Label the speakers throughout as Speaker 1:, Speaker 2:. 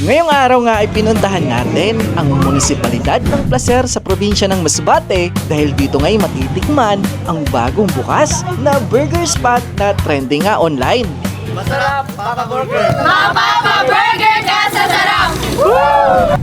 Speaker 1: Ngayong araw nga ay pinuntahan natin ang munisipalidad ng Placer sa probinsya ng Masbate dahil dito nga'y matitikman ang bagong bukas na burger spot na trending nga online.
Speaker 2: Mapapaburger ka sa sarap!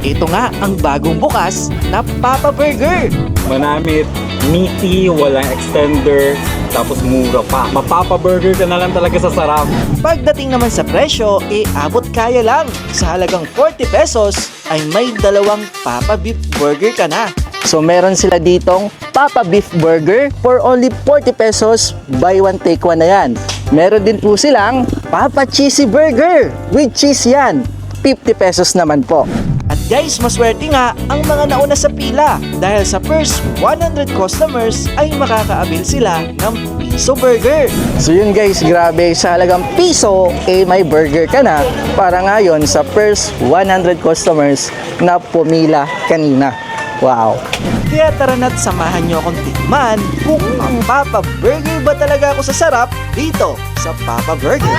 Speaker 1: Ito nga ang bagong bukas na Papa Burger.
Speaker 3: Manamit, meaty, walang extender, tapos mura pa. Mapapa-burger ka na lang talaga sa sarap.
Speaker 1: Pagdating naman sa presyo, e abot kaya lang. Sa halagang 40 pesos ay may dalawang Papa Beef Burger ka na. So meron sila ditong Papa Beef Burger for only 40 pesos, buy one take one na yan. Meron din po silang Papa Cheesy Burger with cheese yan. 50 pesos naman po. At guys, maswerte nga ang mga nauna sa pila dahil sa first 100 customers ay makakaabil sila ng piso burger. So yun guys, grabe sa halagang piso, eh may burger ka na para ngayon sa first 100 customers na pumila kanina. Wow! Kaya tara na't samahan nyo akong tikman kung ang Papa Burger ba talaga ako sa sarap dito sa Papa Burger.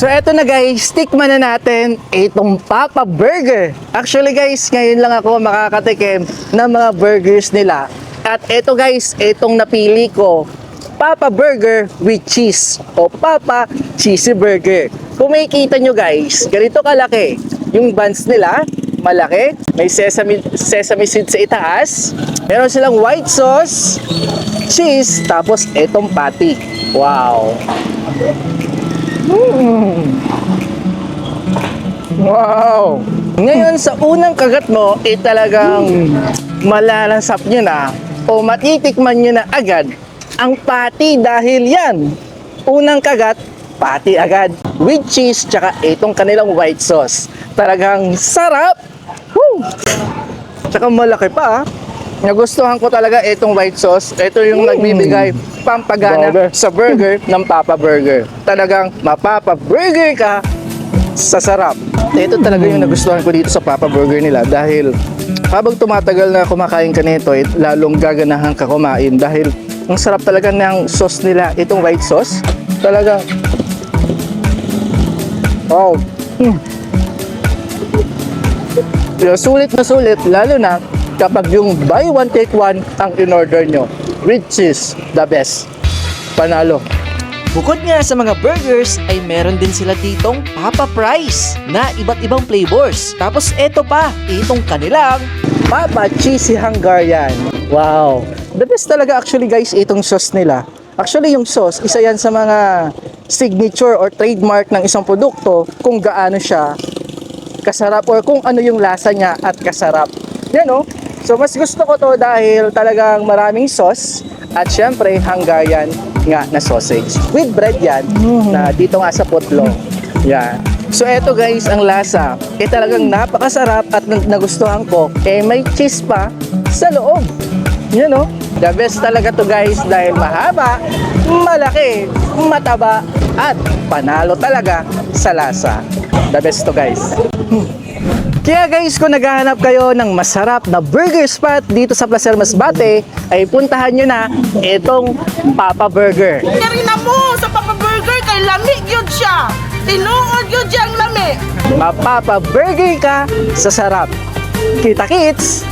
Speaker 1: So eto na guys, tikman na natin itong Papa Burger. Actually guys, ngayon lang ako makakatikim ng mga burgers nila. At eto guys, itong napili ko, Papa Burger with cheese o Papa Cheesy Burger. Kung makikita nyo guys, ganito kalaki yung buns nila, malaki. May sesame, sesame seed sa itaas. Meron silang white sauce, cheese, tapos itong patty. Wow! Wow! Ngayon sa unang kagat mo, eh talagang malalasap nyo na o matitikman nyo na agad ang pati dahil yan. Unang kagat, pati agad. With cheese, tsaka itong kanilang white sauce. Talagang sarap! Woo! Tsaka malaki pa ah. Nagustuhan ko talaga itong white sauce. Ito yung nagbibigay pampagana sa burger ng Papa Burger. Talagang mapapa burger ka sa sarap. Ito talaga yung nagustuhan ko dito sa Papa Burger nila dahil habang tumatagal na kumakain ka nito, eh, lalong gaganahan ka kumain dahil ang sarap talaga ng sauce nila, itong white sauce. Talaga, wow. Mm. Yeah, sulit na sulit, lalo na kapag yung buy one take one ang in-order nyo. With cheese, the best. Panalo. Bukod nga sa mga burgers, ay meron din sila ditong Papa Price na iba't ibang flavors. Tapos eto pa, itong kanilang Papa Cheesy Hungarian. Wow! The best talaga actually guys, itong sauce nila. Actually yung sauce, isa yan sa mga signature or trademark ng isang produkto kung gaano siya kasarap or kung ano yung lasa niya at kasarap. Yan oh. So mas gusto ko to dahil talagang maraming sauce at syempre Hungarian nga na sausage. With bread yan na dito nga sa putlong. Yan. So eto guys, ang lasa, eh talagang napakasarap at nag- nagustuhan ko. Eh may cheese pa sa loob. Yan oh. The best talaga to guys dahil mahaba, malaki, mataba, at panalo talaga sa lasa. The best to guys. Kaya guys, kung naghahanap kayo ng masarap na burger spot dito sa Placer Masbate, ay puntahan nyo na itong Papa Burger.
Speaker 4: Kari na mo sa Papa Burger kay lami gyud siya. Tinuod gyud siya ang lami.
Speaker 1: Mapapa burger ka sa sarap. Kita kits!